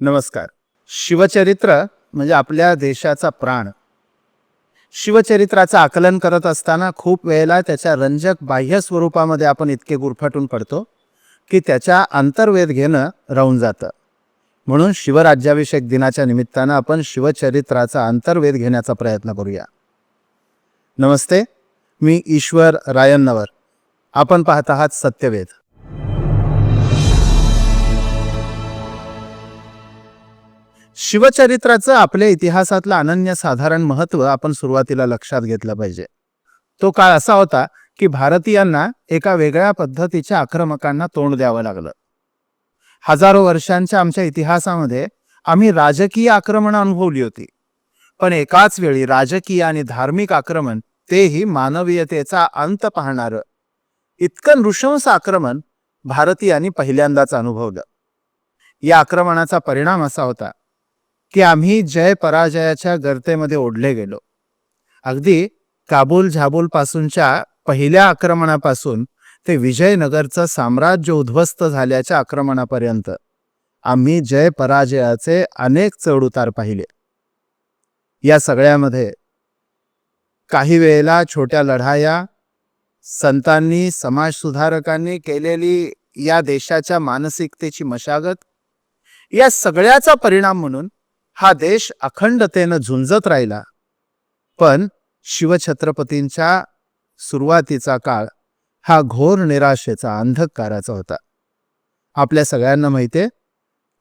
नमस्कार. शिवचरित्र म्हणजे आपल्या देशाचा प्राण. शिवचरित्राचं आकलन करत असताना खूप वेळेला त्याच्या रंजक बाह्य स्वरूपामध्ये आपण इतके गुरफटून पडतो की त्याच्या अंतर्वेद घेणं राहून जातं. म्हणून शिवराज्याभिषेक दिनाच्या निमित्तानं आपण शिवचरित्राचा अंतर्वेद घेण्याचा प्रयत्न करूया. नमस्ते मी ईश्वर रायन्नवर. आपण पाहत आहात सत्यवेद. शिवचरित्राचं आपल्या इतिहासातलं अनन्यसाधारण महत्त्व आपण सुरुवातीला लक्षात घेतलं पाहिजे. तो काळ असा होता की भारतीयांना एका वेगळ्या पद्धतीच्या आक्रमकांना तोंड द्यावं लागलं. हजारो वर्षांच्या आमच्या इतिहासामध्ये आम्ही राजकीय आक्रमण अनुभवली होती. पण एकाच वेळी राजकीय आणि धार्मिक आक्रमण तेही मानवीयतेचा अंत पाहणारं. इतकं नृशंस आक्रमण भारतीयांनी पहिल्यांदाच अनुभवलं. या आक्रमणाचा परिणाम असा होता की आम्ही जय पराजयाच्या गर्तेमध्ये ओढले गेलो. अगदी काबूल झाबूल पासूनच्या पहिल्या आक्रमणापासून ते विजयनगरचं साम्राज्य उद्ध्वस्त झाल्याच्या आक्रमणापर्यंत आम्ही जय पराजयाचे अनेक चढउतार पाहिले. या सगळ्यामध्ये काही वेळेला छोट्या लढाया संतांनी समाजसुधारकांनी केलेली या देशाच्या मानसिकतेची मशागत या सगळ्याचा परिणाम म्हणून हा देश अखंडतेनं झुंजत राहिला. पण शिवछत्रपतींच्या सुरुवातीचा काळ हा घोर निराशेचा अंधकाराचा होता. आपल्या सगळ्यांना माहितीये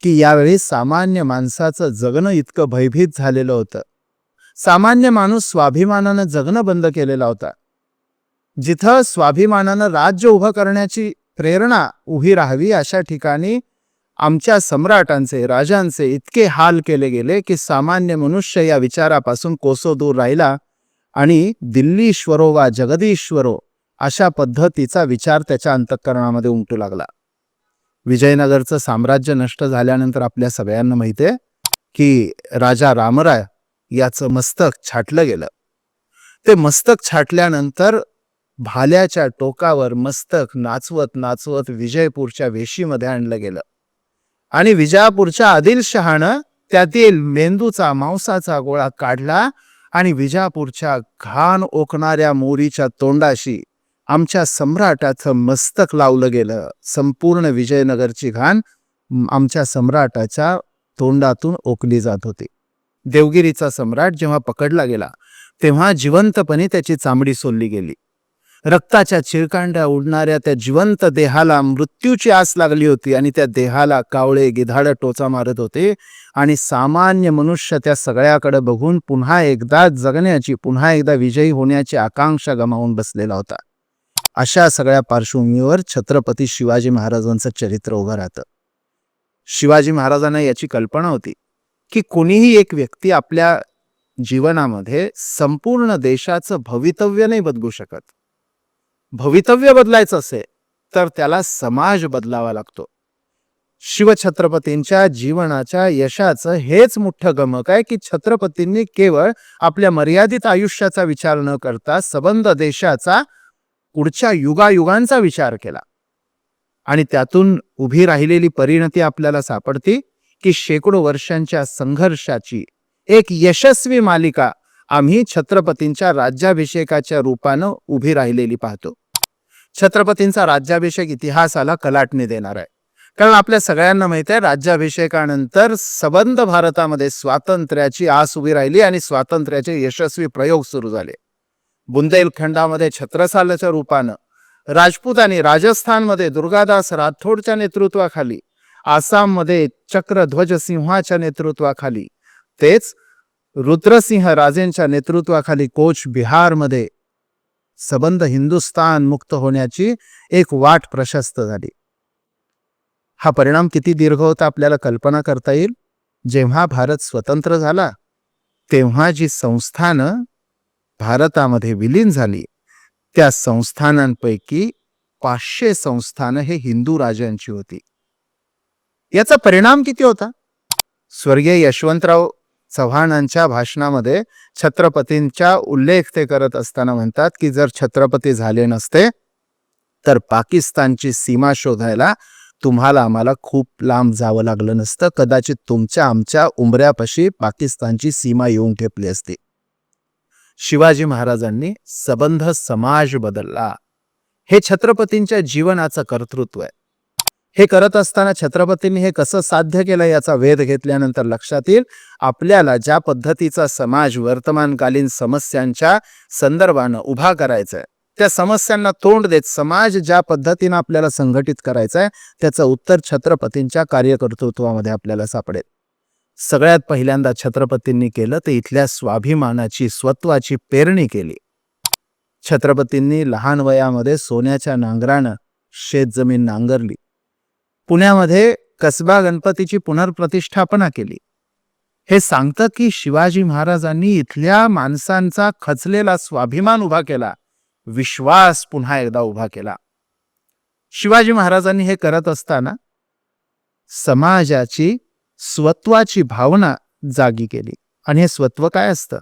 की यावेळी सामान्य माणसाचं जगणं इतकं भयभीत झालेलं होतं. सामान्य माणूस स्वाभिमानानं जगणं बंद केलेला होता. जिथं स्वाभिमानानं राज्य उभं करण्याची प्रेरणा उभी राहावी अशा ठिकाणी आमच्या सम्राटांचे राजांचे इतके हाल केले गेले की सामान्य मनुष्य या विचारापासून कोसो दूर राहिला आणि दिल्लीश्वरो वा जगदीश्वरो अशा पद्धतीचा विचार त्याच्या अंतःकरणामध्ये उमटू लागला. विजयनगरचं साम्राज्य नष्ट झाल्यानंतर आपल्या सगळ्यांना माहितीये की राजा रामराय याचं मस्तक छाटलं गेलं. ते मस्तक छाटल्यानंतर भाल्याच्या टोकावर मस्तक नाचवत नाचवत विजयपूरच्या वेशीमध्ये आणलं गेलं. आणि विजापूरच्या आदिलशहानं त्यातील मेंदूचा मांसाचा गोळा काढला आणि विजापूरच्या घाण ओकणाऱ्या मोरीच्या तोंडाशी आमच्या सम्राटाचं मस्तक लावलं गेलं. संपूर्ण विजयनगरची घाण आमच्या सम्राटाच्या तोंडातून ओकली जात होती. देवगिरीचा सम्राट जेव्हा पकडला गेला तेव्हा जिवंतपणे त्याची चामडी सोलली गेली. रक्ताच्या चिरकांड्या उडणाऱ्या त्या जिवंत देहाला मृत्यूची आस लागली होती आणि त्या देहाला कावळे गिधाड टोचा मारत होते. आणि सामान्य मनुष्य त्या सगळ्याकडे बघून पुन्हा एकदा जगण्याची पुन्हा एकदा विजयी होण्याची आकांक्षा गमावून बसलेला होता. अशा सगळ्या पार्श्वभूमीवर छत्रपती शिवाजी महाराजांचं चरित्र उभं राहतं. शिवाजी महाराजांना याची कल्पना होती की कोणीही एक व्यक्ती आपल्या जीवनामध्ये संपूर्ण देशाचं भवितव्य नाही बदलू शकत. भवितव्य बदलायचं असेल तर त्याला समाज बदलावा लागतो. शिवछत्रपतींच्या जीवनाच्या यशाचं हेच मोठं गमक आहे की छत्रपतींनी केवळ आपल्या मर्यादित आयुष्याचा विचार न करता सबंध देशाचा पुढच्या युगायुगांचा विचार केला. आणि त्यातून उभी राहिलेली परिणती आपल्याला सापडती की शेकडो वर्षांच्या संघर्षाची एक यशस्वी मालिका आम्ही छत्रपतींच्या राज्याभिषेकाच्या रूपानं उभी राहिलेली पाहतो. छत्रपतींचा राज्याभिषेक इतिहासाला कलाटणी देणार आहे. कारण आपल्या सगळ्यांना माहिती आहे राज्याभिषेकानंतर सबंध भारतामध्ये स्वातंत्र्याची आस उभी राहिली आणि स्वातंत्र्याचे यशस्वी प्रयोग सुरू झाले. बुंदेलखंडामध्ये छत्रसालच्या रूपानं राजपूत आणि राजस्थानमध्ये दुर्गादास राठोडच्या नेतृत्वाखाली आसाममध्ये चक्रध्वज सिंहाच्या नेतृत्वाखाली तेच रुद्रसिंह राजेंच्या नेतृत्वाखाली कोच बिहारमध्ये सबंध हिंदुस्तान मुक्त होण्याची एक वाट प्रशस्त झाली. हा परिणाम किती दीर्घ होता आपल्याला कल्पना करता येईल? जेव्हा भारत स्वतंत्र झाला तेव्हा जी संस्थानं भारतामध्ये विलीन झाली त्या संस्थानांपैकी पाचशे संस्थानं हे हिंदू राजांची होती. याचा परिणाम किती होता? स्वर्गीय यशवंतराव चव्हाणांच्या भाषणामध्ये छत्रपतींच्या उल्लेख ते करत असताना म्हणतात की जर छत्रपती झाले नसते तर पाकिस्तानची सीमा शोधायला तुम्हाला आम्हाला खूप लांब जावं लागलं नसतं. कदाचित तुमच्या आमच्या उंबऱ्यापाशी पाकिस्तानची सीमा येऊन ठेपली असती. शिवाजी महाराजांनी सबंध समाज बदलला. हे छत्रपतींच्या जीवनाचं कर्तृत्व आहे. हे करत असताना छत्रपतींनी हे कसं साध्य केलं याचा वेध घेतल्यानंतर लक्षात येईल. आपल्याला ज्या पद्धतीचा समाज वर्तमानकालीन समस्यांच्या संदर्भानं उभा करायचा आहे त्या समस्यांना तोंड देत समाज ज्या पद्धतीनं आपल्याला संघटित करायचा आहे त्याचं उत्तर छत्रपतींच्या कार्यकर्तृत्वामध्ये आपल्याला सापडेल. सगळ्यात पहिल्यांदा छत्रपतींनी केलं ते इथल्या स्वाभिमानाची स्वत्वाची पेरणी केली. छत्रपतींनी लहान वयामध्ये सोन्याच्या नांगरानं शेतजमीन नांगरली. पुण्यामध्ये कसबा गणपतीची पुनर्प्रतिष्ठापना केली. हे सांगतं की शिवाजी महाराजांनी इथल्या माणसांचा खचलेला स्वाभिमान उभा केला. विश्वास पुन्हा एकदा उभा केला. शिवाजी महाराजांनी हे करत असताना समाजाची स्वत्वाची भावना जागी केली. आणि हे स्वत्व काय असतं?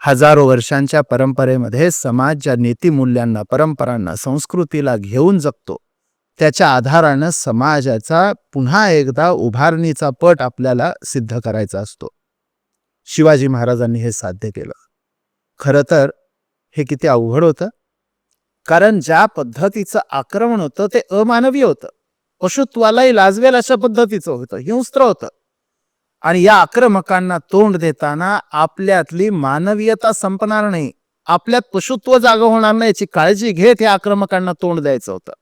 हजारो वर्षांच्या परंपरेमध्ये समाज ज्या नीतिमूल्यांना परंपरांना संस्कृतीला घेऊन जगतो त्याच्या आधारानं समाजाचा पुन्हा एकदा उभारणीचा पट आपल्याला सिद्ध करायचा असतो. शिवाजी महाराजांनी हे साध्य केलं. खरं तर हे किती अवघड होतं? कारण ज्या पद्धतीचं आक्रमण होतं ते अमानवीय होतं. पशुत्वालाही लाजवेल अशा पद्धतीचं होतं हिंस्त्र होतं. आणि या आक्रमकांना तोंड देताना आपल्यातली मानवीयता संपणार नाही. आपल्यात पशुत्व जागं होणार नाही याची काळजी घेत या आक्रमकांना तोंड द्यायचं होतं.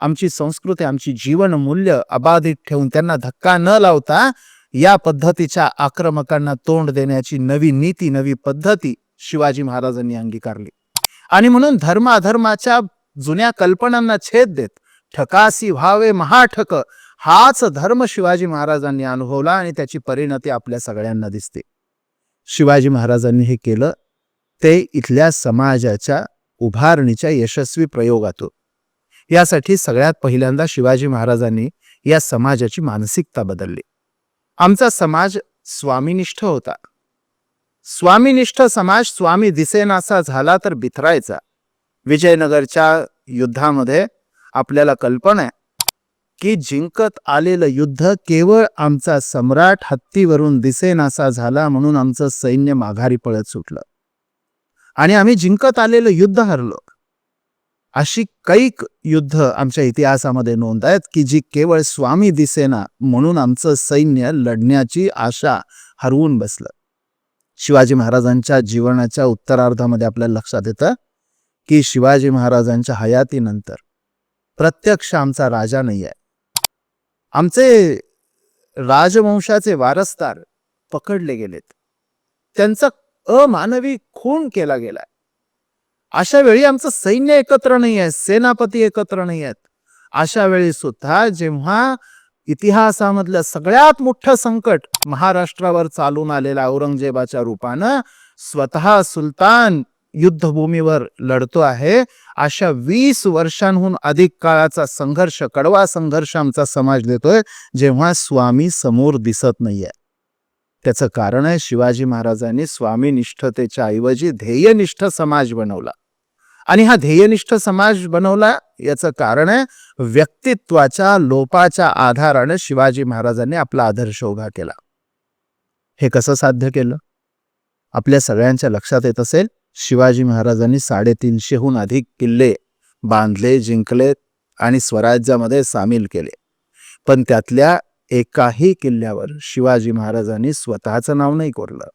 आमची संस्कृती आमची जीवन मूल्य अबाधित ठेवून त्यांना धक्का न लावता या पद्धतीच्या आक्रमकांना तोंड देण्याची नवी नीती नवी पद्धती शिवाजी महाराजांनी अंगीकारली. आणि म्हणून धर्म अधर्माच्या जुन्या कल्पनांना छेद देत ठकासी व्हावे महाठक हाच धर्म शिवाजी महाराजांनी अनुभवला आणि त्याची परिणती आपल्या सगळ्यांना दिसते. शिवाजी महाराजांनी हे केलं ते इथल्या समाजाच्या उभारणीच्या यशस्वी प्रयोगातून. यासाठी सगळ्यात पहिल्यांदा शिवाजी महाराजांनी या समाजाची मानसिकता बदलली. आमचा समाज स्वामीनिष्ठ होता. स्वामीनिष्ठ समाज स्वामी दिसेनासा झाला तर बिथरायचा. विजयनगरच्या युद्धामध्ये आपल्याला कल्पना आहे की जिंकत आलेलं युद्ध केवळ आमचा सम्राट हत्तीवरून दिसेनासा झाला म्हणून आमचं सैन्य माघारी पळत सुटलं. आणि आम्ही जिंकत आलेलं युद्ध हरलो. अशी कैक युद्ध आमच्या इतिहासामध्ये नोंद आहेत की जी केवळ स्वामी दिसेना म्हणून आमचं सैन्य लढण्याची आशा हरवून बसलं. शिवाजी महाराजांच्या जीवनाच्या उत्तरार्धामध्ये आपल्याला लक्षात येतं की शिवाजी महाराजांच्या हयातीनंतर प्रत्यक्ष आमचा राजा नाही आहे. आमचे राजवंशाचे वारसदार पकडले गेलेत. त्यांचा अमानवी खून केला गेलाय. अशा वेळी आमचं सैन्य एकत्र नाही आहे सेनापती एकत्र नाही आहेत अशा वेळी सुद्धा जेव्हा इतिहासामधलं सगळ्यात मोठं संकट महाराष्ट्रावर चालून आलेलं औरंगजेबाच्या रूपानं स्वतः सुलतान युद्धभूमीवर लढतो आहे अशा वीस वर्षांहून अधिक काळाचा संघर्ष कडवा संघर्ष आमचा समाज देतोय जेव्हा स्वामी समोर दिसत नाहीये. त्याचं कारण आहे शिवाजी महाराजांनी स्वामीनिष्ठतेच्या ऐवजी ध्येयनिष्ठ समाज बनवला. आणि हा ध्येयनिष्ठ समाज बनवला याचं कारण आहे व्यक्तित्वाच्या लोपाच्या आधाराने शिवाजी महाराजांनी आपला आदर्श उभा केला. हे कसं साध्य केलं? आपल्या सगळ्यांच्या लक्षात येत असेल शिवाजी महाराजांनी साडेतीनशेहून अधिक किल्ले बांधले जिंकले आणि स्वराज्यामध्ये सामील केले. पण त्यातल्या एकाही किल्ल्यावर शिवाजी महाराजांनी स्वतःचं नाव नाही कोरलं.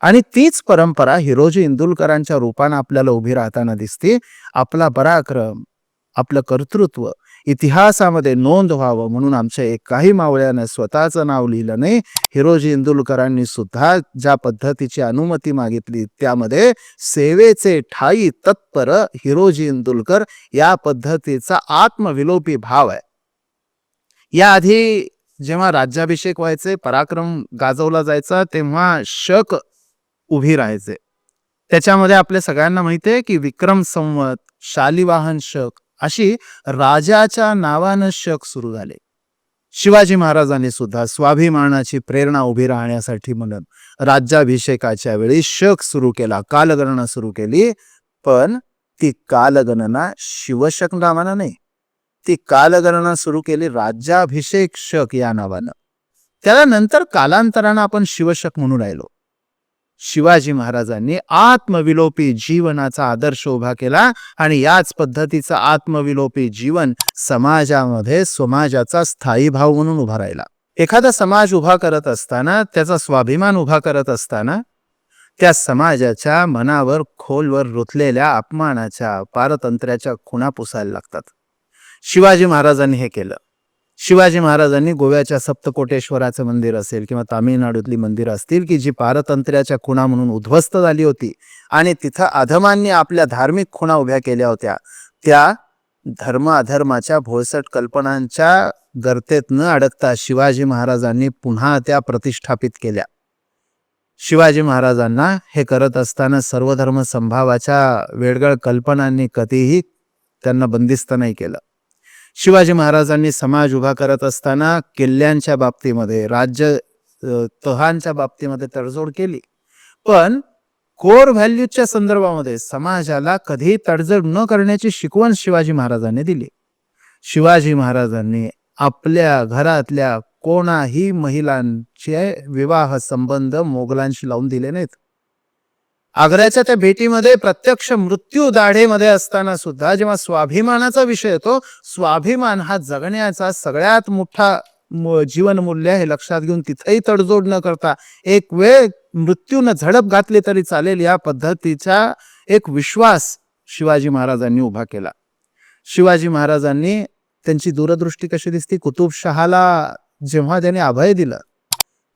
आणि तीच परंपरा हिरोजी इंदुलकरांच्या रूपानं आपल्याला उभी राहताना दिसते. आपला पराक्रम आपलं कर्तृत्व इतिहासामध्ये नोंद व्हावं म्हणून आमच्या एकाही मावळ्यानं स्वतःचं नाव लिहिलं नाही. हिरोजी इंदुलकरांनी सुद्धा ज्या पद्धतीची अनुमती मागितली त्यामध्ये सेवेचे ठाई तत्पर हिरोजी इंदुलकर या पद्धतीचा आत्मविलोपी भाव आहे. याआधी जेव्हा राज्याभिषेक व्हायचे पराक्रम गाजवला जायचा तेव्हा शक उभी राहायचे. त्याच्यामध्ये आपल्या सगळ्यांना माहिती आहे की विक्रम संवत शालिवाहन शक अशी राजाच्या नावानं शक सुरू झाले. शिवाजी महाराजांनी सुद्धा स्वाभिमानाची प्रेरणा उभी राहण्यासाठी म्हणून राज्याभिषेकाच्या वेळी शक सुरू केला कालगणना सुरू केली पण ती कालगणना शिवशक नावानं नाही. ती कालगणना सुरू केली राज्याभिषेक शक या नावानं. त्याला नंतर कालांतरानं आपण शिवशक म्हणून राहिलो. शिवाजी महाराजांनी आत्मविलोपी जीवनाचा आदर्श उभा केला आणि याच पद्धतीचं आत्मविलोपी जीवन समाजामध्ये समाजाचा स्थायी भाव म्हणून उभा राहिला. एखादा समाज उभा करत असताना त्याचा स्वाभिमान उभा करत असताना त्या समाजाच्या मनावर खोलवर रुतलेल्या अपमानाच्या पारतंत्र्याच्या खुणा पुसायला लागतात. शिवाजी महाराजांनी हे केलं. शिवाजी महाराजांनी गोव्याच्या सप्तकोटेश्वराचं मंदिर असेल किंवा तामिळनाडूतली मंदिरं असतील की जी पारतंत्र्याच्या खुणा म्हणून उद्ध्वस्त झाली होती आणि तिथं अधमांनी आपल्या धार्मिक खुणा उभ्या केल्या होत्या त्या धर्म अधर्माच्या भोळसट कल्पनांच्या गर्तेत न अडकता शिवाजी महाराजांनी पुन्हा त्या प्रतिष्ठापित केल्या. शिवाजी महाराजांना हे करत असताना सर्वधर्म संभावाच्या वेडगळ कल्पनांनी कधीही त्यांना बंदिस्त नाही केलं. शिवाजी महाराजांनी समाज उभा करत असताना किल्ल्यांच्या बाबतीमध्ये राज्य तहांच्या बाबतीमध्ये तडजोड केली. पण कोर व्हॅल्यूच्या संदर्भामध्ये समाजाला कधी तडजोड न करण्याची शिकवण शिवाजी महाराजांनी दिली. शिवाजी महाराजांनी आपल्या घरातल्या कोणाही महिलांचे विवाह संबंध मोगलांशी लावून दिले नाहीत. आग्र्याच्या त्या भेटीमध्ये प्रत्यक्ष मृत्यू दाढेमध्ये असताना सुद्धा जेव्हा स्वाभिमानाचा विषय येतो स्वाभिमान हा जगण्याचा सगळ्यात मोठा जीवनमूल्य हे लक्षात घेऊन तिथेही तडजोड न करता एक वेळ मृत्यूनं झडप घातली तरी चालेल या पद्धतीचा एक विश्वास शिवाजी महाराजांनी उभा केला. शिवाजी महाराजांनी त्यांची दूरदृष्टी कशी दिसती? कुतुबशहाला जेव्हा त्याने अभय दिलं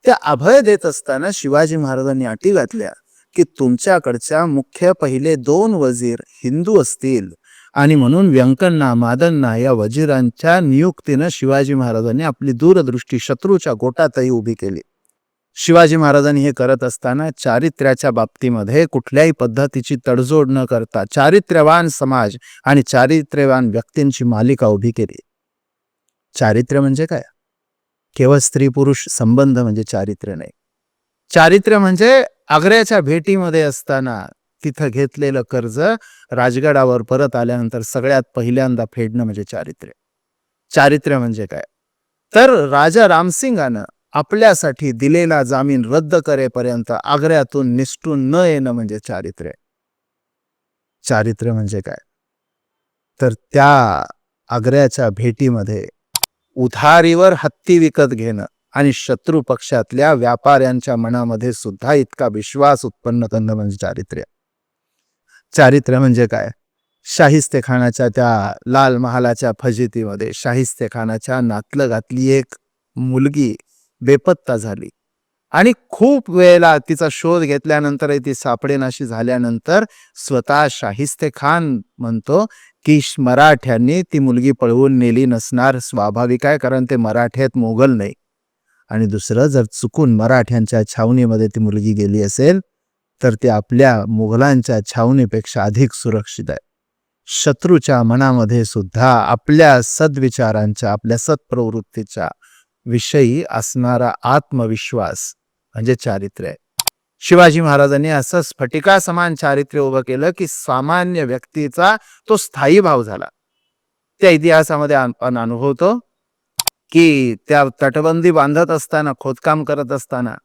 त्या अभय देत असताना शिवाजी महाराजांनी अटी घातल्या. की तुमच्याकडच्या मुख्य पहिले दोन वजीर हिंदू असतील. आणि म्हणून व्यंकण्णा मादन्ना या वजीरांच्या नियुक्तीनं शिवाजी महाराजांनी आपली दूरदृष्टी शत्रूच्या गोटातही उभी केली. शिवाजी महाराजांनी हे करत असताना चारित्र्याच्या बाबतीमध्ये कुठल्याही पद्धतीची तडजोड न करता चारित्र्यवान समाज आणि चारित्र्यवान व्यक्तींची मालिका उभी केली. चारित्र्य म्हणजे काय? केवळ स्त्री पुरुष संबंध म्हणजे चारित्र्य नाही. चारित्र्य म्हणजे आग्र्याच्या भेटीमध्ये असताना तिथं घेतलेलं कर्ज राजगडावर परत आल्यानंतर सगळ्यात पहिल्यांदा फेडणं म्हणजे चारित्र्य. चारित्र्य म्हणजे काय? तर राजा रामसिंगानं आपल्यासाठी दिलेला जामीन रद्द करेपर्यंत आग्र्यातून निष्ठून न येणं म्हणजे चारित्र्य. चारित्र्य म्हणजे काय? तर त्या आग्र्याच्या भेटीमध्ये उधारीवर हत्ती विकत घेणं. आणि शत्रू पक्षातल्या व्यापाऱ्यांच्या मनामध्ये सुद्धा इतका विश्वास उत्पन्न करणं म्हणजे चारित्र्य. चारित्र्य म्हणजे काय? शाहिस्ते खानाच्या त्या लाल महालाच्या फजितीमध्ये शाहिस्ते खानाच्या नातलगातली एक मुलगी बेपत्ता झाली. आणि खूप वेळेला तिचा शोध घेतल्यानंतर ती सापडेनाशी झाल्यानंतर स्वतः शाहिस्ते खान म्हणतो की मराठ्यांनी ती मुलगी पळवून नेली नसणार स्वाभाविक आहे कारण ते मराठ्यात मोगल नाही. आणि दुसरं जर चुकून मराठ्यांच्या छावणीमध्ये ती मुलगी गेली असेल तर ती आपल्या मुघलांच्या छावणीपेक्षा अधिक सुरक्षित आहे. शत्रूच्या मनामध्ये सुद्धा आपल्या सद्विचारांच्या आपल्या सत्प्रवृत्तीच्या विषयी असणारा आत्मविश्वास म्हणजे चारित्र्य आहे. शिवाजी महाराजांनी असं स्फटिका समान चारित्र्य उभं केलं की सामान्य व्यक्तीचा तो स्थायी भाव झाला. त्या इतिहासामध्ये आपण अनुभवतो. की त्या तटबंदी बांधत असताना खोदकाम करत असताना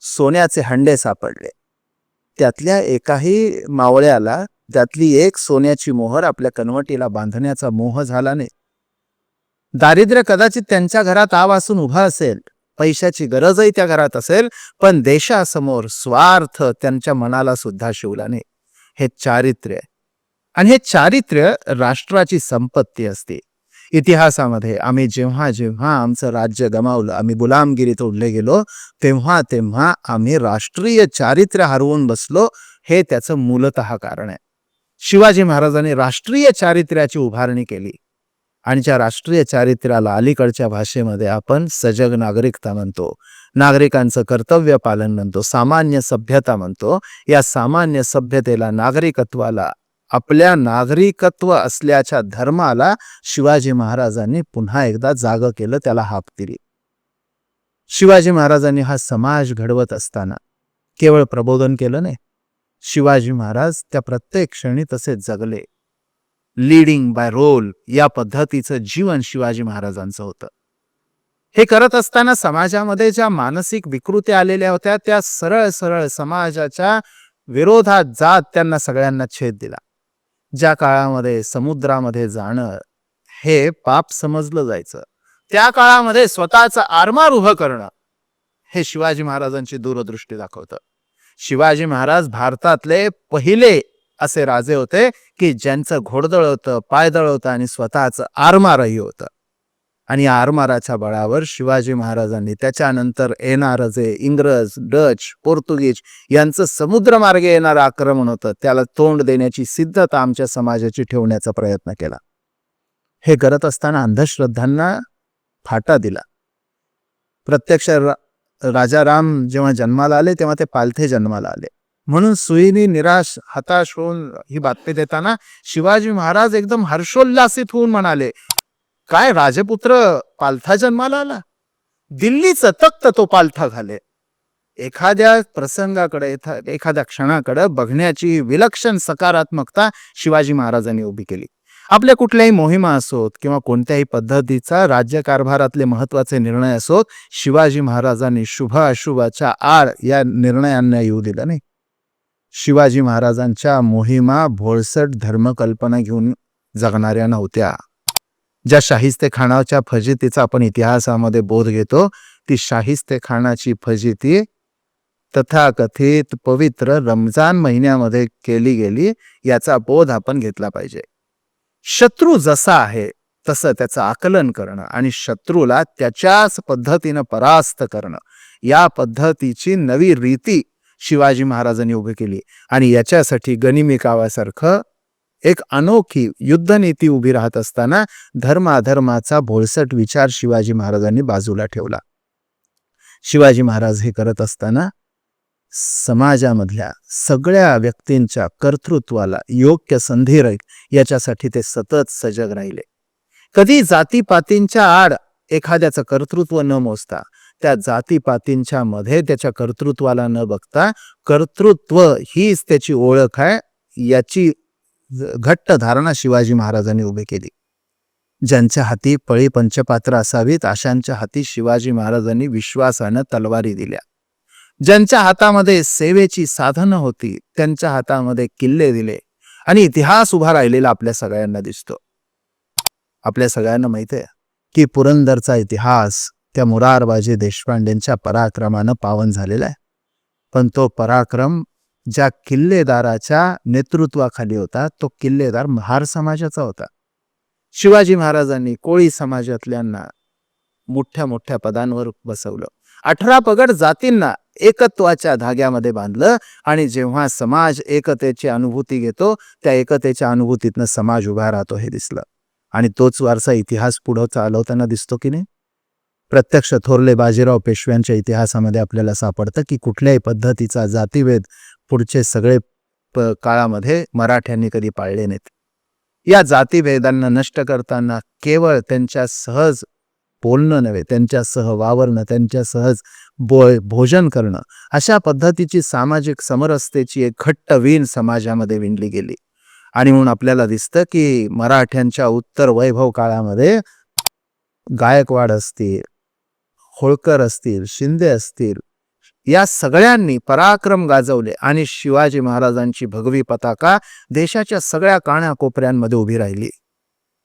सोन्याचे हंडे सापडले. त्यातल्या एकाही मावळ्याला त्यातली एक सोन्याची मोहर आपल्या कनवटीला बांधण्याचा मोह झाला नाही. दारिद्र्य कदाचित त्यांच्या घरात आव असून उभा असेल पैशाची गरजही त्या घरात असेल पण देशासमोर स्वार्थ त्यांच्या मनाला सुद्धा शिवला नाही. हे चारित्र्य. आणि हे चारित्र्य राष्ट्राची संपत्ती असते. इतिहासामध्ये आम्ही जेव्हा जेव्हा आमचं राज्य गमावलं आम्ही गुलामगिरीत ओढले गेलो तेव्हा तेव्हा आम्ही राष्ट्रीय चारित्र्य हरवून बसलो हे त्याचं मूलतः कारण आहे. शिवाजी महाराजांनी राष्ट्रीय चारित्र्याची उभारणी केली. आणि ज्या राष्ट्रीय चारित्र्याला अलीकडच्या भाषेमध्ये आपण सजग नागरिकता म्हणतो नागरिकांचं कर्तव्य पालन म्हणतो सामान्य सभ्यता म्हणतो या सामान्य सभ्यतेला नागरिकत्वाला आपल्या नागरिकत्व असल्याच्या धर्माला शिवाजी महाराजांनी पुन्हा एकदा जाग केलं त्याला हाप दिली. शिवाजी महाराजांनी हा समाज घडवत असताना केवळ प्रबोधन केलं नाही शिवाजी महाराज त्या प्रत्येक क्षणी तसे जगले. लीडिंग बाय रोल या पद्धतीचं जीवन शिवाजी महाराजांचं होतं. हे करत असताना समाजामध्ये ज्या मानसिक विकृती आलेल्या होत्या त्या सरळ सरळ समाजाच्या विरोधात जात त्यांना सगळ्यांना छेद दिला. ज्या काळामध्ये समुद्रामध्ये जाणं हे पाप समजलं जायचं त्या काळामध्ये स्वतःचं आरमार उभं करणं हे शिवाजी महाराजांची दूरदृष्टी दाखवतं. शिवाजी महाराज भारतातले पहिले असे राजे होते की ज्यांचं घोडदळ होतं पायदळ होतं आणि स्वतःचं आरमारही होतं. आणि आरमाराच्या बळावर शिवाजी महाराजांनी त्याच्यानंतर येणारं जे इंग्रज डच पोर्तुगीज यांचं समुद्रमार्गे येणारं आक्रमण होतं त्याला तोंड देण्याची सिद्धता आमच्या समाजाची ठेवण्याचा प्रयत्न केला. हे करत असताना अंधश्रद्धांना फाटा दिला. प्रत्यक्ष रा- राजा राम जेव्हा जन्माला आले तेव्हा ते पालथे जन्माला आले. म्हणून सुईनी निराश हताश होऊन ही बातमी देताना शिवाजी महाराज एकदम हर्षोल्लासित होऊन म्हणाले काय राजपुत्र पालथा जन्माला आला? दिल्लीचं तख्त तो पालथा घाले. एखाद्या प्रसंगाकडे एखाद्या क्षणाकडे बघण्याची विलक्षण सकारात्मकता शिवाजी महाराजांनी उभी केली. आपल्या कुठल्याही मोहिमा असोत किंवा कोणत्याही पद्धतीचा राज्यकारभारातले महत्त्वाचे निर्णय असोत शिवाजी महाराजांनी शुभ अशुभाच्या आड या निर्णयांना येऊ दिलं नाही. शिवाजी महाराजांच्या मोहिमा भोळसट धर्मकल्पना घेऊन जगणाऱ्या नव्हत्या. ज्या शाहिस्ते खानाच्या फजितीचा आपण इतिहासामध्ये बोध घेतो ती शाहिस्ते खानाची फजिती तथाकथित पवित्र रमजान महिन्यामध्ये केली गेली याचा बोध आपण घेतला पाहिजे. शत्रू जसा आहे तसं त्याचं आकलन करणं आणि शत्रूला त्याच्याच पद्धतीनं परास्त करणं. या पद्धतीची नवी रीती शिवाजी महाराजांनी उभी केली आणि याच्यासाठी गनिमी कावासारखं एक अनोखी युद्धनीती उभी राहत असताना धर्म अधर्माचा भोळसट विचार शिवाजी महाराजांनी बाजूला ठेवला. शिवाजी महाराज हे करत असताना समाजामधल्या सगळ्या व्यक्तींच्या कर्तृत्वाला योग्य संधी राहील याच्यासाठी ते सतत सजग राहिले. कधी जातीपातींच्या आड एखाद्याचं कर्तृत्व न मोजता त्या जातीपातींच्या मध्ये त्याच्या कर्तृत्वाला न बघता कर्तृत्व हीच त्याची ओळख आहे याची घट्ट धारणा शिवाजी महाराजांनी उभी केली. ज्यांच्या हाती पळी पंचपात्र असावीत अशांच्या हाती शिवाजी महाराजांनी विश्वासानं तलवारी दिल्या. ज्यांच्या हातामध्ये सेवेची साधनं होती त्यांच्या हातामध्ये किल्ले दिले. आणि इतिहास उभा राहिलेला आपल्या सगळ्यांना दिसतो. आपल्या सगळ्यांना माहीत आहे की पुरंदरचा इतिहास त्या मुरारबाजी देशपांडेंच्या पराक्रमानं पावन झालेला आहे. पण तो पराक्रम ज्या किल्लेदाराच्या नेतृत्वाखाली होता तो किल्लेदार महार समाजाचा होता. शिवाजी महाराजांनी कोळी समाजातल्यांना मोठ्या मोठ्या पदांवर बसवलं. अठरा पगड जातींना एकत्वाच्या धाग्यामध्ये बांधलं आणि जेव्हा समाज एकतेची अनुभूती घेतो त्या एकतेच्या अनुभूतीतनं समाज उभा राहतो हे दिसलं. आणि तोच वारसा इतिहास पुढं चालवताना दिसतो की नाही? प्रत्यक्ष थोरले बाजीराव पेशव्यांच्या इतिहासामध्ये आपल्याला सापडतं की कुठल्याही पद्धतीचा जातीभेद पुढचे सगळे प- काळामध्ये मराठ्यांनी कधी पाळले नाहीत. या जातीभेदांना नष्ट करताना केवळ त्यांच्या सहज बोलणं नव्हे त्यांच्यासह वावरणं त्यांच्या सहज बो भोजन करणं अशा पद्धतीची सामाजिक समरसतेची एक घट्ट वीण समाजामध्ये विणली गेली. आणि म्हणून आपल्याला दिसतं की मराठ्यांच्या उत्तर वैभव काळामध्ये गायकवाड असतील होळकर असतील शिंदे असतील या सगळ्यांनी पराक्रम गाजवले आणि शिवाजी महाराजांची भगवी पताका देशाच्या सगळ्या कानाकोपऱ्यांमध्ये उभी राहिली.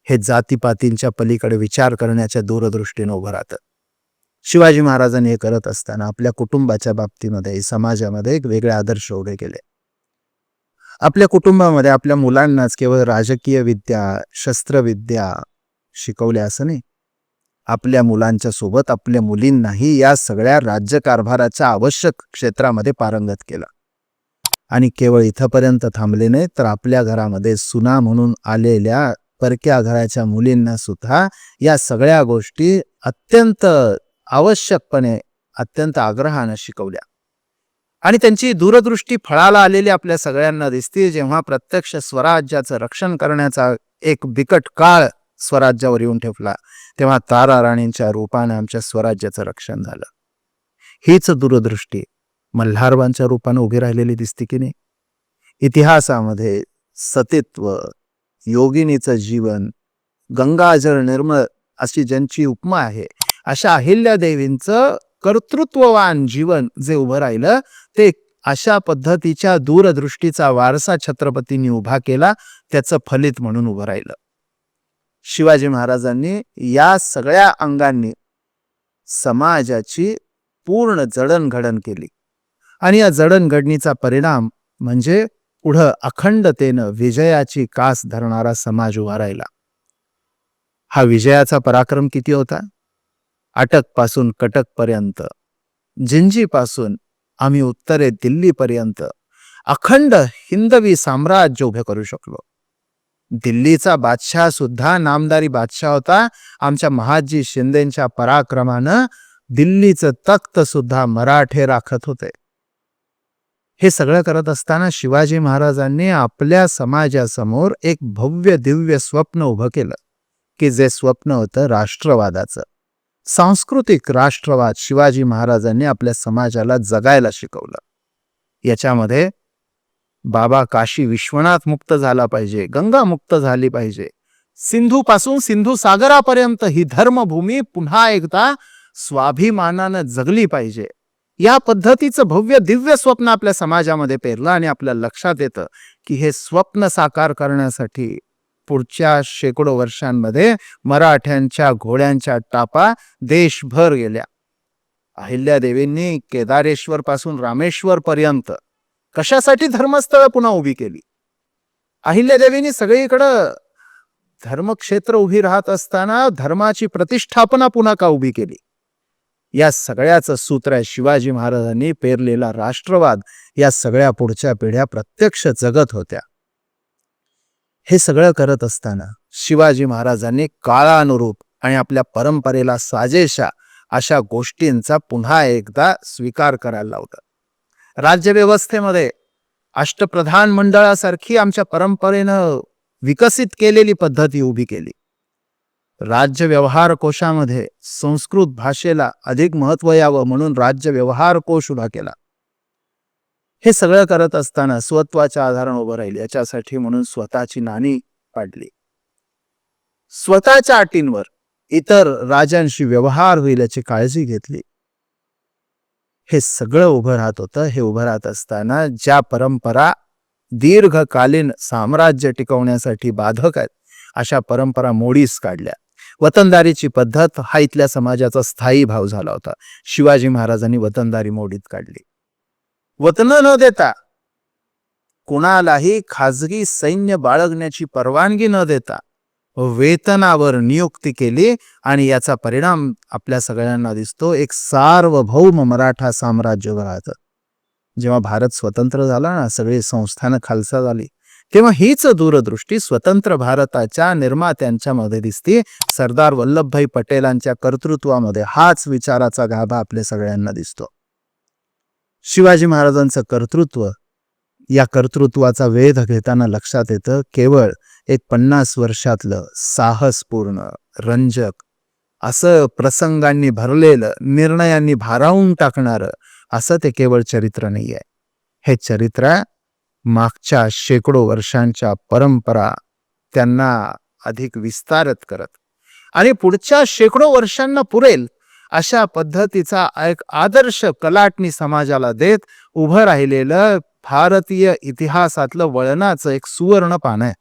हे जातीपातींच्या पलीकडे विचार करण्याच्या दूरदृष्टीनं उभं राहतं. शिवाजी महाराजांनी हे करत असताना आपल्या कुटुंबाच्या बाबतीमध्ये समाजामध्ये एक वेगळे आदर्श उभे केले. आपल्या कुटुंबामध्ये आपल्या मुलांनाच केवळ राजकीय विद्या शस्त्रविद्या शिकवल्या असं नाही. आपल्या मुलांच्या सोबत आपल्या मुलींनाही या सगळ्या राज्यकारभाराच्या आवश्यक क्षेत्रामध्ये पारंगत केलं. आणि केवळ इथंपर्यंत थांबले नाही तर आपल्या घरामध्ये सुना म्हणून आलेल्या परक्या घराच्या मुलींना सुद्धा या सगळ्या गोष्टी अत्यंत आवश्यकपणे अत्यंत आग्रहानं शिकवल्या. आणि त्यांची दूरदृष्टी फळाला आलेली आपल्या सगळ्यांना दिसते जेव्हा प्रत्यक्ष स्वराज्याचं रक्षण करण्याचा एक बिकट काळ स्वराज्यावर येऊन ठेवला तेव्हा तारा राणींच्या रूपाने आमच्या स्वराज्याचं रक्षण झालं. हीच दूरदृष्टी मल्हारबांच्या रूपाने उभी राहिलेली दिसते की नाही? इतिहासामध्ये सतीत्व योगिनीचं जीवन गंगाजळ निर्मळ अशी ज्यांची उपमा आहे अशा अहिल्या देवींचं कर्तृत्ववान जीवन जे उभं राहिलं ते अशा पद्धतीच्या दूरदृष्टीचा वारसा छत्रपतींनी उभा केला त्याचं फलित म्हणून उभं राहिलं. शिवाजी महाराजांनी या सगळ्या अंगांनी समाजाची पूर्ण जडणघडण केली. आणि या जडणघडणीचा परिणाम म्हणजे पुढं अखंडतेनं विजयाची कास धरणारा समाज उभा राहिला. हा विजयाचा पराक्रम किती होता? अटकपासून कटक पर्यंत जिंजी पासून आम्ही उत्तरे दिल्लीपर्यंत अखंड हिंदवी साम्राज्य उभे करू शकलो. दिल्लीचा बादशाह सुद्धा नामदारी बादशाह होता. आमच्या महाजी शिंदेच्या पराक्रमानं दिल्लीचं तख्त सुद्धा मराठे राखत होते. हे सगळं करत असताना शिवाजी महाराजांनी आपल्या समाजासमोर एक भव्य दिव्य स्वप्न उभं केलं की जे स्वप्न होतं राष्ट्रवादाचं. सांस्कृतिक राष्ट्रवाद शिवाजी महाराजांनी आपल्या समाजाला जगायला शिकवलं. याच्यामध्ये बाबा काशी विश्वनाथ मुक्त झाला पाहिजे गंगा मुक्त झाली पाहिजे. सिंधू पासून सिंधू सागरापर्यंत ही धर्मभूमी पुन्हा एकदा स्वाभिमानानं जगली पाहिजे. या पद्धतीचं भव्य दिव्य स्वप्न आपल्या समाजामध्ये पेरलं आणि आपल्या लक्षात येतं की हे स्वप्न साकार करण्यासाठी पुढच्या शेकडो वर्षांमध्ये मराठ्यांच्या घोड्यांच्या टापा देशभर गेल्या. अहिल्यादेवींनी केदारेश्वर पासून रामेश्वर पर्यंत कशासाठी धर्मस्थळ पुन्हा उभी केली? अहिल्यादेवींनी सगळीकडं धर्मक्षेत्र उभी राहत असताना धर्माची प्रतिष्ठापना पुन्हा का उभी केली? या सगळ्याचं सूत्र आहे शिवाजी महाराजांनी पेरलेला राष्ट्रवाद या सगळ्या पुढच्या पिढ्या प्रत्यक्ष जगत होत्या. हे सगळं करत असताना शिवाजी महाराजांनी काळानुरूप आणि आपल्या परंपरेला साजेशा अशा गोष्टींचा पुन्हा एकदा स्वीकार करायला लावलं. राज्यव्यवस्थेमध्ये अष्टप्रधान मंडळासारखी आमच्या परंपरेनं विकसित केलेली पद्धती उभी केली. राज्य व्यवहार कोशामध्ये संस्कृत भाषेला अधिक महत्त्व यावं म्हणून राज्य व्यवहार कोश उभा केला. हे सगळं करत असताना स्वत्वाच्या आधारानं उभं राहील. याच्यासाठी म्हणून स्वतःची नाणी पाडली. स्वतःच्या अटींवर इतर राजांशी व्यवहार होईल याची काळजी घेतली. हे सगळं उभं राहत होतं. हे उभं राहत असताना ज्या परंपरा दीर्घकालीन साम्राज्य टिकवण्यासाठी बाधक आहेत अशा परंपरा मोडीस काढल्या. वतनदारीची पद्धत हा इथल्या समाजाचा स्थायी भाव झाला होता. शिवाजी महाराजांनी वतनदारी मोडीत काढली. वतन न देता कुणालाही खाजगी सैन्य बाळगण्याची परवानगी न देता वेतनावर नियुक्ती केली आणि याचा परिणाम आपल्या सगळ्यांना दिसतो. एक सार्वभौम मराठा साम्राज्य जेव्हा भारत स्वतंत्र झाला ना सगळी संस्थानं खालसा झाली. तेव्हा हीच दूरदृष्टी स्वतंत्र भारताच्या निर्मात्यांच्या मध्ये दिसते. सरदार वल्लभभाई पटेलांच्या कर्तृत्वामध्ये हाच विचाराचा गाभा आपल्या सगळ्यांना दिसतो. शिवाजी महाराजांचं कर्तृत्व या कर्तृत्वाचा वेध घेताना लक्षात येतं केवळ एक पन्नास वर्षातलं साहसपूर्ण रंजक असं प्रसंगांनी भरलेलं निर्णयांनी भारावून टाकणारं असं ते केवळ चरित्र नाही आहे हे चरित्र मागच्या शेकडो वर्षांच्या परंपरा त्यांना अधिक विस्तारत करत आणि पुढच्या शेकडो वर्षांना पुरेल अशा पद्धतीचा एक आदर्श कलाटणी समाजाला देत उभं राहिलेलं भारतीय इतिहासातलं वळणाचं एक सुवर्ण पान आहे.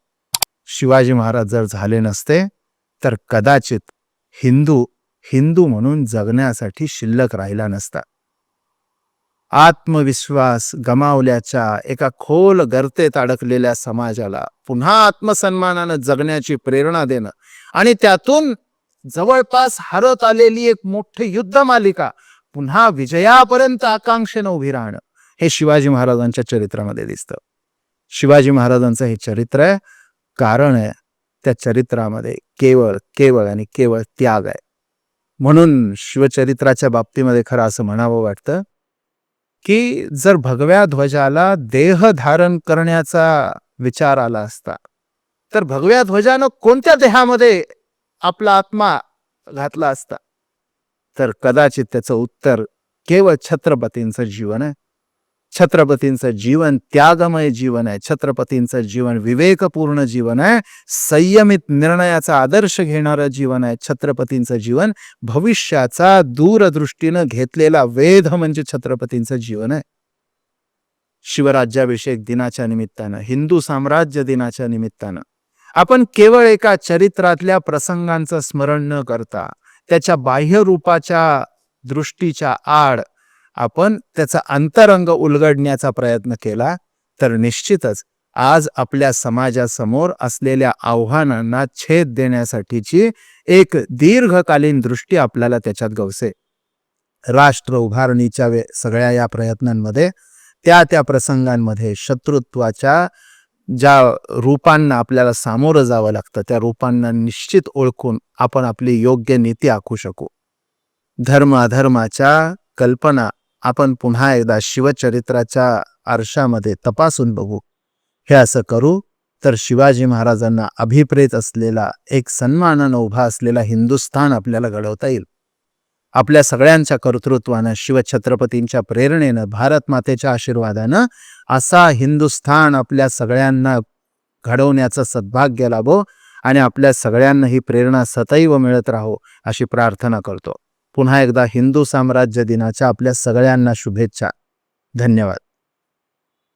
शिवाजी महाराज जर झाले नसते तर कदाचित हिंदू हिंदू म्हणून जगण्यासाठी शिल्लक राहिला नसता. आत्मविश्वास गमावल्याच्या एका खोल गर्तेत अडकलेल्या समाजाला पुन्हा आत्मसन्मानानं जगण्याची प्रेरणा देणं आणि त्यातून जवळपास हरत आलेली एक मोठी युद्ध मालिका पुन्हा विजयापर्यंत आकांक्षेनं उभी राहणं हे शिवाजी महाराजांच्या चरित्रामध्ये दिसतं. शिवाजी महाराजांचं हे चरित्र आहे कारण आहे त्या चरित्रामध्ये केवळ केवळ आणि केवळ त्याग आहे. म्हणून शिवचरित्राच्या बाबतीमध्ये खरं असं म्हणावं वाटतं की जर भगव्या ध्वजाला देह धारण करण्याचा विचार आला असता तर भगव्या ध्वजानं कोणत्या देहामध्ये आपला आत्मा घातला असता? तर कदाचित त्याचं उत्तर केवळ छत्रपतींचं जीवन आहे. छत्रपतींचं जीवन त्यागमय जीवन आहे. छत्रपतींचं जीवन विवेकपूर्ण जीवन आहे. संयमित निर्णयाचा आदर्श घेणारं जीवन आहे. छत्रपतींचं जीवन भविष्याचा दूरदृष्टीनं घेतलेला वेध म्हणजे छत्रपतींचं जीवन आहे. शिवराज्याभिषेक दिनाच्या निमित्तानं हिंदू साम्राज्य दिनाच्या निमित्तानं. आपण केवळ एका चरित्रातल्या प्रसंगांचं स्मरण न करता त्याच्या बाह्य रूपाच्या दृष्टीच्या आड आपण त्याचा अंतरंग उलगडण्याचा प्रयत्न केला तर निश्चितच आज आपल्या समाजासमोर असलेल्या आव्हानांना छेद देण्यासाठीची एक दीर्घकालीन दृष्टी आपल्याला त्याच्यात गवसे. राष्ट्र उभारणीच्या वे सगळ्या या प्रयत्नांमध्ये त्या त्या प्रसंगांमध्ये शत्रुत्वाच्या ज्या रूपांना आपल्याला सामोरं जावं लागतं त्या रूपांना निश्चित ओळखून आपण आपली योग्य नीती आखू शकू. धर्म अधर्माच्या कल्पना आपण पुन्हा एकदा शिवचरित्राच्या आरशामध्ये तपासून बघू. हे असं करू तर शिवाजी महाराजांना अभिप्रेत असलेला एक सन्मानानं उभा असलेला हिंदुस्थान आपल्याला घडवता येईल. आपल्या सगळ्यांच्या कर्तृत्वानं शिवछत्रपतींच्या प्रेरणेनं भारत मातेच्या आशीर्वादानं असा हिंदुस्थान आपल्या सगळ्यांना घडवण्याचं सद्भाग्य लाभो आणि आपल्या सगळ्यांना ही प्रेरणा सतैव मिळत राहो अशी प्रार्थना करतो. पुन्हा एकदा हिंदू साम्राज्य दिनाच्या आपल्या सगळ्यांना शुभेच्छा. धन्यवाद.